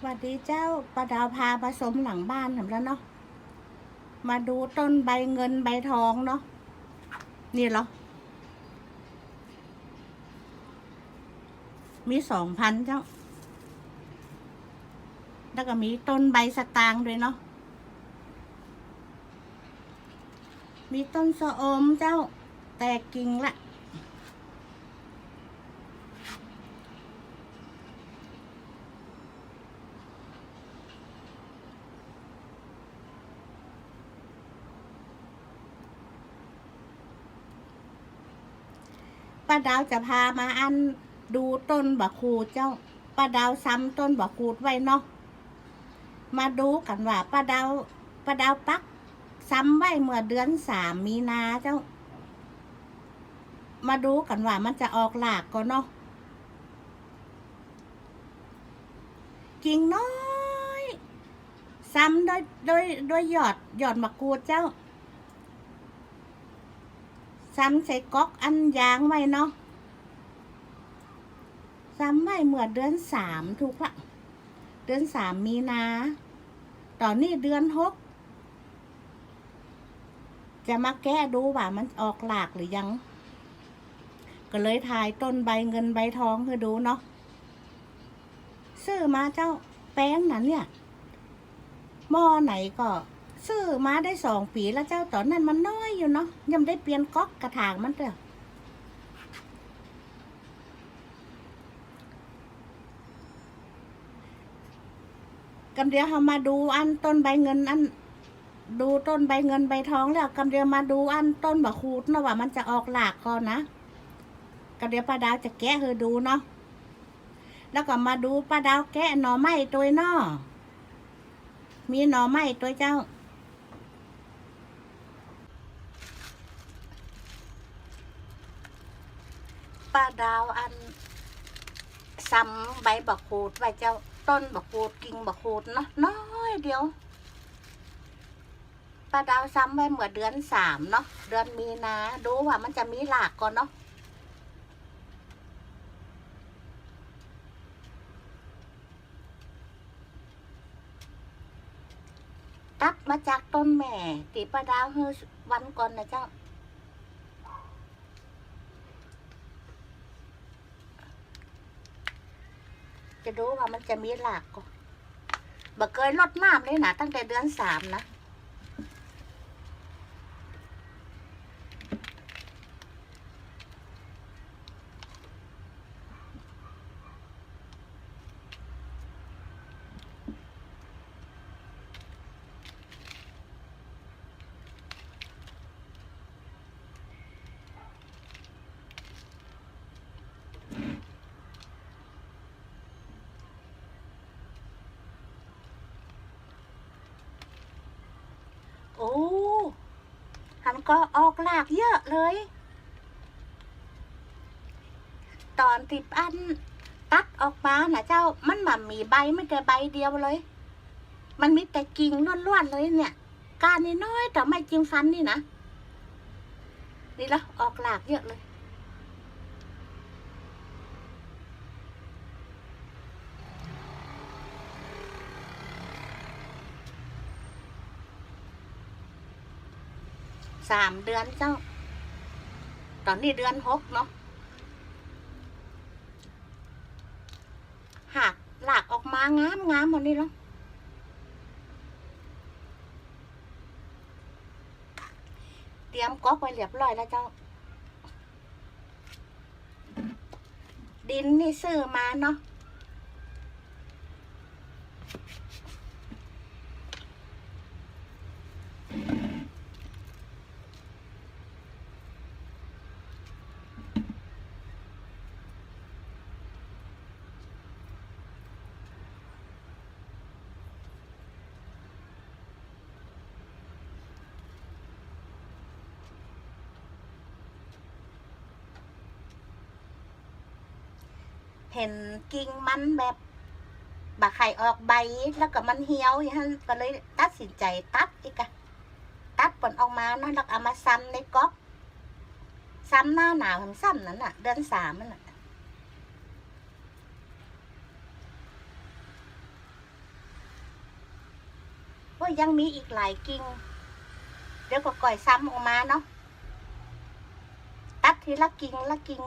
สวัสดีเจ้าประดาวพาผสมหลังบ้านทำแล้วเนาะ มาดูต้นใบเงินใบทองเนาะ นี่เหรอ มีสองพันเจ้า แล้วก็มีต้นใบสตางค์ด้วยเนาะ มีต้นสะอมเจ้า แตกกิ่งละาดาวจะพามาอันดูต้นบักคูเจ้าป้าดาวซ้ำต้นบักคูดไว้เนาะมาดูกันว่าป้าดาวป้าดาวปัก ซ้ำไว้เมื่อเดือนสามมีนาเจ้า มาดูกันว่ามันจะออกหลากก่อนเนาะกิ่งน้อย ซ้ำด้วยด้วยด้วยหยอดหยอดมะกรูดเจ้า ซ้ำใส่ก๊อกอันยางไว้เนาะซ้ำไว้เมื่อเดือนสามถูกละเดือนสามมีนา ตอนนี้เดือนหกจะมาแก้ดูว่ามันออกหลากหรือยัง ก็เลยถ่ายต้นใบเงินใบทองให้ดูเนาะซื้อมาเจ้าแป้งนั้นเนี่ยหม้อไหนก็ ซื้อมาได้สองปีแล้วเจ้าตอนนั้นมันน้อยอยู่เนาะยังได้เปลี่ยนก๊อกกระถางมันเด้อกำเดียวเรามาดูอันต้นใบเงินอัน ดูต้นใบเงินใบทองแล้วกำเดียวมาดูอันต้นบะคูดเนาะว่ามันจะออกหลากก่อนนะกำเดียวป้าดาวจะแกะให้ดูเนาะแล้วก็มาดูป้าดาวแกะหน่อไม้ตัวนาะมีหน่อไม้ตัวเจ้า ป้าดาวอันซ้ำใบบักคูดไว้เจ้าต้นบักคูดกิ่งบักคูดเนาะน้อยเดียวป้าดาวซ้ำไว้เมื่อเดือนสามเนาะเดือนมีนาดูว่ามันจะมีหลากก่อนเนาะตัดมาจากต้นแม่ตีป้าดาวเฮอวันก่อนนะเจ้า จะดูว่ามันจะมีหลากก็บ่เคยลดน้ำเลยนะตั้งแต่เดือนสามนะ โอ้ มันก็ออกหลากเยอะเลย ตอนติดอันตัดออกมาน่ะเจ้ามันมันมีใบไม่แต่ใบเดียวเลย มันมีแต่กิ่งล้วนๆเลยเนี่ย การนี่น้อยแต่ไม่จริงฟันนี่นะนี่ละออกหลากเยอะเลย สามเดือนเจ้า ตอนนี้เดือนหกเนาะหักหลากออกมางามงามหมดนี่แล้วเตรียมก๊อกไว้เรียบร้อยแล้วเจ้า ดินนี่ซื้อมาเนาะ เห็นกิ่งมันแบบบาไข่ออกใบแล้วก็มันเหี่ยวอย่างนั้นก็เลยตัดสินใจตัดอีกอะตัดผลออกมาเนาะแล้วเอามาซ้ำในก๊อกซ้ำหน้าหนาวผมซ้ำนั้นอะเดือนสามนั่นอะก็ยังมีอีกหลายกิ่งเดี๋ยวก็ก่อยซ้ำออกมาเนาะตัดทีละกิ่งละกิ่ง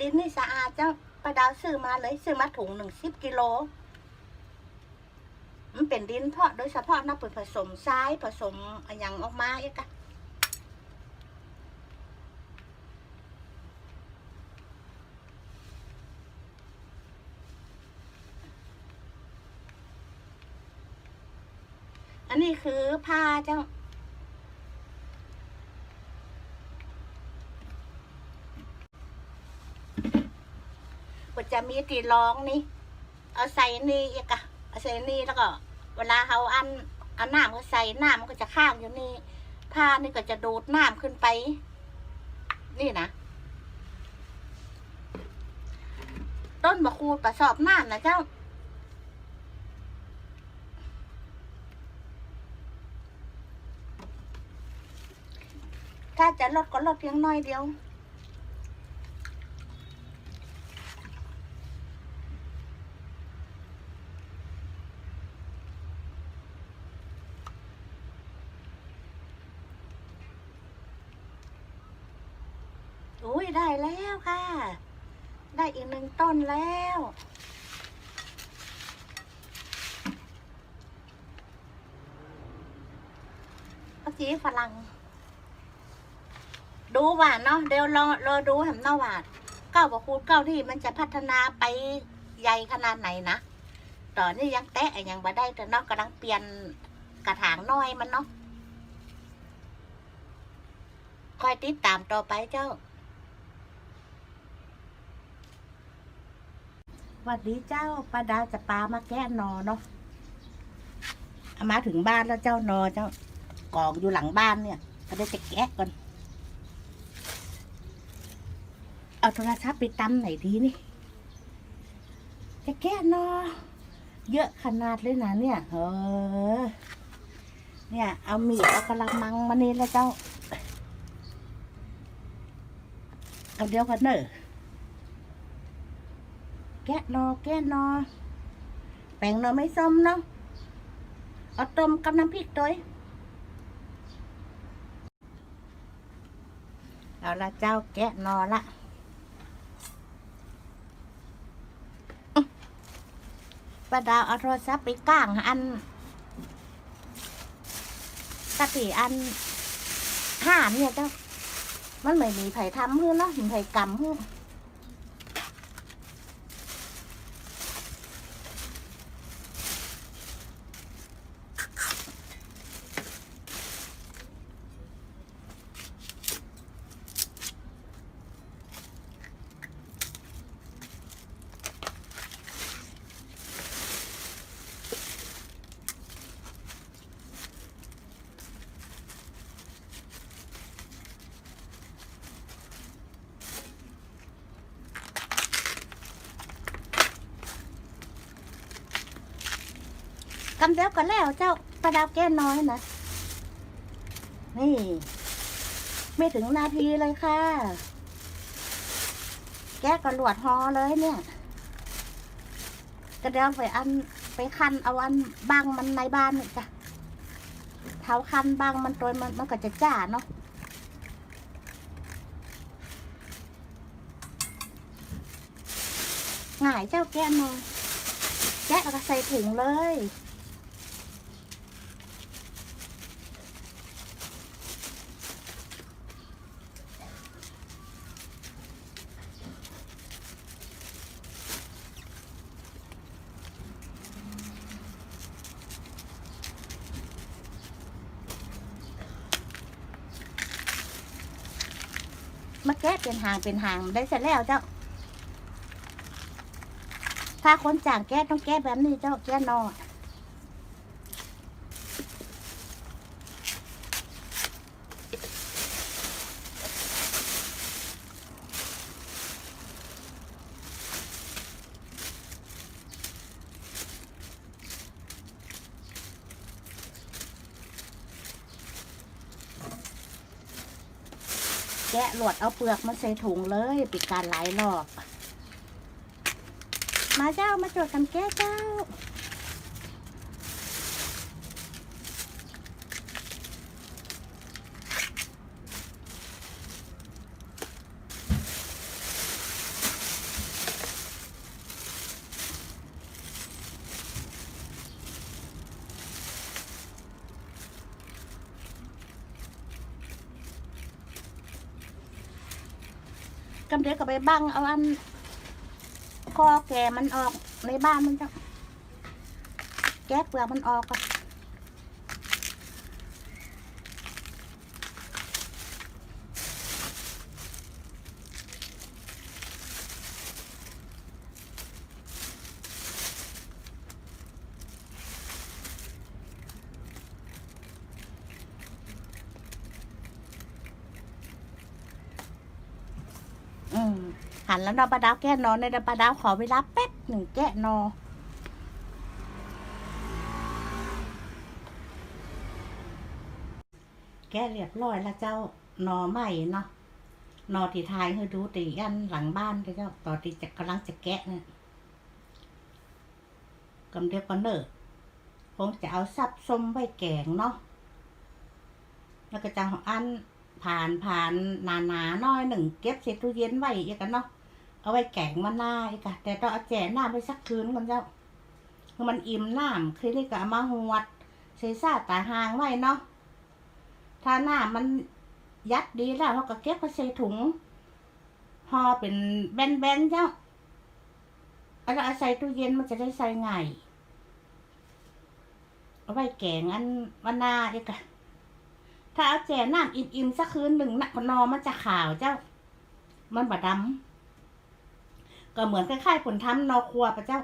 ดินนี่สะอาดเจ้าประดาวซื้อมาเลย ซื้อมาถุงหนึ่งสิบกิโล มันเป็นดินเพาะโดยเฉพาะนับเป็นผสมทรายผสมอะไรอย่างออกมาเอกะอันนี้คือผ้าเจ้า ก็จะมีตีรองนี่ เอาใส่นี่อีกอะเอาใส่นี่แล้วก็ เวลาเขาอันเอาน้ำก็ใส่น้ำมันก็จะข้างอยู่นี่ ผ้านี่ก็จะดูดน้ำขึ้นไป นี่นะ ต้นบะคูดกระสอบน้ำนะเจ้าถ้าจะลดก็ลดเพียงน้อยเดียว อุ้ยได้แล้วค่ะ ได้อีกหนึ่งต้นแล้วเมื่อกี้ฝรั่ง ดูว่าเนาะเดี๋ยวรอรอดูแหมเนาะว่าเก้าประคูณเก้าที่มันจะพัฒนาไปใหญ่ขนาดไหนนะตอนนี้ยังแตะยังบ่ได้แต่เนาะกำลังเปลี่ยนกระถางน้อยมันเนาะคอยติดตามต่อไปเจ้า วัสดีเจ้าป้าดาจะปลามาแก้นอเนาะเอามาถึงบ้านแล้วเจ้านอเจ้ากองอยู่หลังบ้านเนี่ยก็ได้จะแกะก่อน เอาโทรศัพท์ไปตำไหนดีนี่ จะแก้นอ เยอะขนาดเลยนะเนี่ยเออเนี่ย เอาหมีดเอากระมังมาเนี่แล้วเจ้า เอาเดียวกันเนอะ แกะนอแกะนอแป้งนอไม่ส้มเนาะเอาต้มกับน้ำพริกตัวเอาละเจ้าแกะนอละป้าดาวเอาโทรศัพท์ไปก้างอันกะติอันห้าเนี่ยเจ้า มันไม่มีไผ่ทำเพื่อเนาะมีไผ่กำเพื่อ กำเดียวก็แล้วเจ้าประดาวแก้น้อยนะ นี่ ไม่ถึงนาทีเลยค่ะ แก้ก็หลวดฮอเลยเนี่ยกระเดียวไปอันไปคันเอาอันบางมันในบ้านนี่จ้ะเท้าคันบางมันตัวมันมันก็จะจ้าเนาะง่ายเจ้าแก้น้อยแกะแล้วก็ใส่ถุงเลย มาแก้เป็นหางเป็นหางได้เสร็จแล้วเจ้า ถ้าคนจ่างแก้ต้องแก้แบบนี้เจ้าแก้นอ แกะหลวดเอาเปลือกมันใส่ถุงเลยปิดการหลายรอบ มาเจ้ามาจดกันแก้เจ้า กำเดียก็ไปบังเอาอันคอแก่มันออกในบ้านมันจะแก้เปลือกมันออกอะอืม หันแล้วนอปลาดาวแก้นอนในเดี๋ยวปลาดาวขอเวลาแป๊บหนึ่งแก้นอแก้เรียบร้อยแล้วเจ้านอใหม่เนาะนอที่ทายคือดูตีกันหลังบ้านเจ้าต่อที่จะกำลังจะแกะเนี่ยกำเดียวก็เนอะคงจะเอาซับส้มไว้แกงเนาะแล้วก็จะเอาอันผ่านผ่านหนาหนาๆน้อยหนึ่งเก็บใส่ตู้เย็นไว้อีกกันเนาะ เอาไว้แกงมะนาวอีกอะแต่ต้องเอาแจ่น้ำไปสักคืนก่อนเจ้าคือมันอิ่มน้ำคือนี่ก็เอามาหวดใส่ซาตาหางไว้เนาะถ้าหน้ามันยัดดีแล้วเราก็เก็บไปใส่ถุงห่อเป็นแบนๆเจ้าเอาแล้วเอาใส่ตู้เย็นมันจะได้ใส่ง่ายเอาไว้แกงอันวันหนาอีกอะถ้าเอาแจ่น้ำอิ่มๆสักคืนหนึ่งนะนอมันจะขาวเจ้า มันบดำ ก็เหมือนคล้ายๆผลทำนอครัวปะเจ้า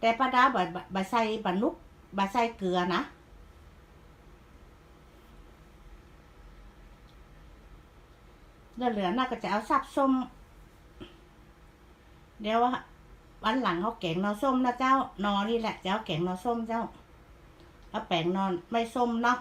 แต่ปลาดาบะบะใส่บะนุกบะใส่เกลือนะเหลือน่าก็จะเอาซับส้ม เดี๋ยวว่าวันหลังเขาแกงนอส้มนะเจ้านอนี่แหละจะเอาแกงนอส้มเจ้าเอาแป้งนอนไม่ส้มเนาะ